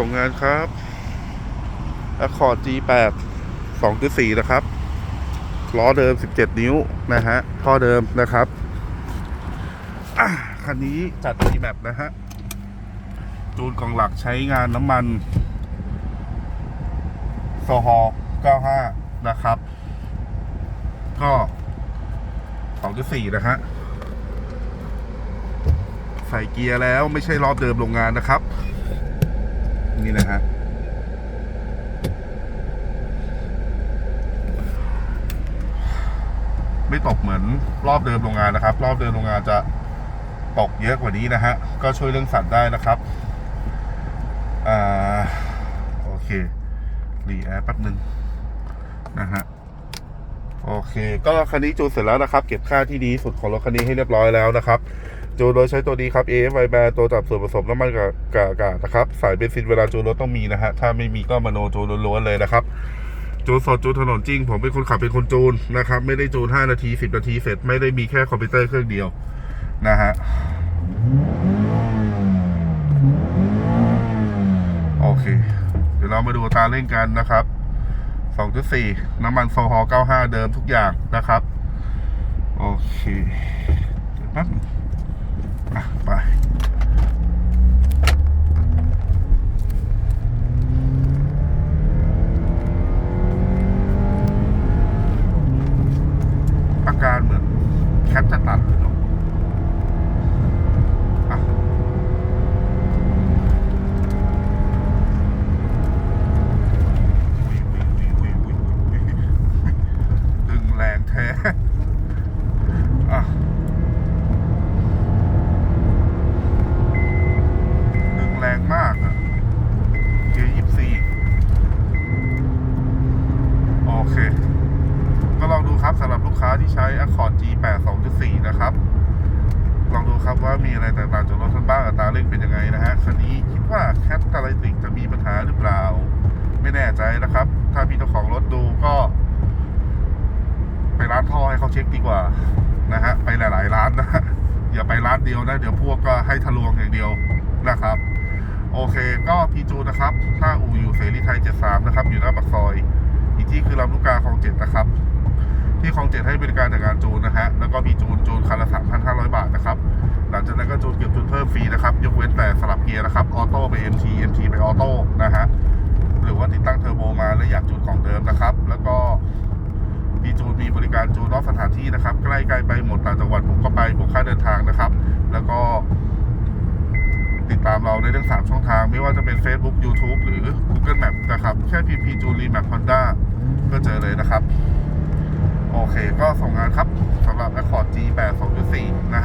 ส่งงานครับ Accord G8 2.4 นะครับ ล้อเดิม 17 นิ้วนะฮะ ท่อเดิมนะครับคันนี้จัด e m a p นะฮะ จูนกล่องหลักใช้งานน้ำมันโซฮอ95 นะครับ ก็2.4 นะฮะใส่เกียร์แล้วไม่ใช่รอบเดิมโรงงานนะครับ นี่นะฮะไม่ตกเหมือนรอบเดิมโรงงานนะครับ รอบเดิมโรงงานจะตกเยอะกว่านี้นะฮะ ก็ช่วยเรื่องสั่นได้นะครับ อ่า โอเค รีแอร์แป๊บหนึ่งนะฮะ โอเค ก็คันนี้จูนเสร็จแล้วนะครับ เก็บค่าที่ดีสุดของรถคันนี้ให้เรียบร้อยแล้วนะครับ จูนโดยใช้ตัวนี้ครับ AFI แบรตัวจับส่วนผสมน้ำมันกับกับอากาศนะครับ สายเบนซินเวลาจูนรถต้องมีนะฮะ ถ้าไม่มีก็มโนจูนล้วนๆเลยนะครับ จูนสดจูนถนนจริง ผมเป็นคนขับเป็นคนจูนนะครับ ไม่ได้จูน 5 นาที 10 นาทีเสร็จ ไม่ได้มีแค่คอมพิวเตอร์เครื่องเดียวนะฮะโอเค เดี๋ยวเรามาดูตาเร่งกันนะครับ 2.4 น้ำมันโซฮอล์95 เดิมทุกอย่างนะครับ โอเค เดี๋ยวแป๊บ นึงอะ ไป อาการเหมือนแคปจะตัดเลยเนาะอะอุ๊ยอุ๊ยอุ๊ยอุ๊ยอุ๊ยอุ๊ยดึงแรงแท้ อะ ดึงแรงมากอะเกียร์ยี่สี่โอเค ก็ลองดูครับสำหรับ ลูกค้าที่ใช้ Accord G8 2.4 นะครับ ลองดูครับว่ามีอะไรแตกต่างจากรถคันบ้างอัตราเร่งเป็นยังไงนะฮะ คันนี้คิดว่าแคทตาลิติกจะมีปัญหาหรือเปล่า ไม่แน่ใจนะครับ ถ้าพี่เจ้าของรถดูก็ ไปร้านท่อให้เขาเช็คดีกว่านะฮะ ไปหลายๆ ร้านนะฮะอย่าไปร้านเดียวนะ เดี๋ยวพวกก็ให้ทะลวงอย่างเดียวนะครับ โอเคก็พีจูนะครับถ้าอูอยู่เสรีไทย 73 นะครับ อยู่หน้าปากซอยอีกที่คือลำลูกกาคลองเจ็ดนะครับ ที่คลองเจ็ดให้บริการจากงานจูนนะฮะ แล้วก็มีจูนจูนคันละ 3,500 บาทนะครับ หลังจากนั้นก็จูนเก็บจูนเพิ่มฟรีนะครับ ยกเว้นแต่สลับเกียร์นะครับ ออโต้ไป MT MT ไปออโต้นะฮะ หรือว่าติดตั้งเทอร์โบมาแล้วอยากจูนของเดิมนะครับ แล้วก็มีจูนมีบริการจูนนอกสถานที่นะครับ ใกล้ๆไปหมดต่างจังหวัดผมก็ไปบวกค่าเดินทางนะครับ แล้วก็ ติดตามเราในทั้ง 3 ช่องทาง ไม่ว่าจะเป็น Facebook YouTube หรือ Google Map นะครับ แค่ PP จูนรีแมปฮอนด้าก็เจอเลยนะครับ โอเคก็ส่งงานครับสำหรับ Accord G8 2.4 นะ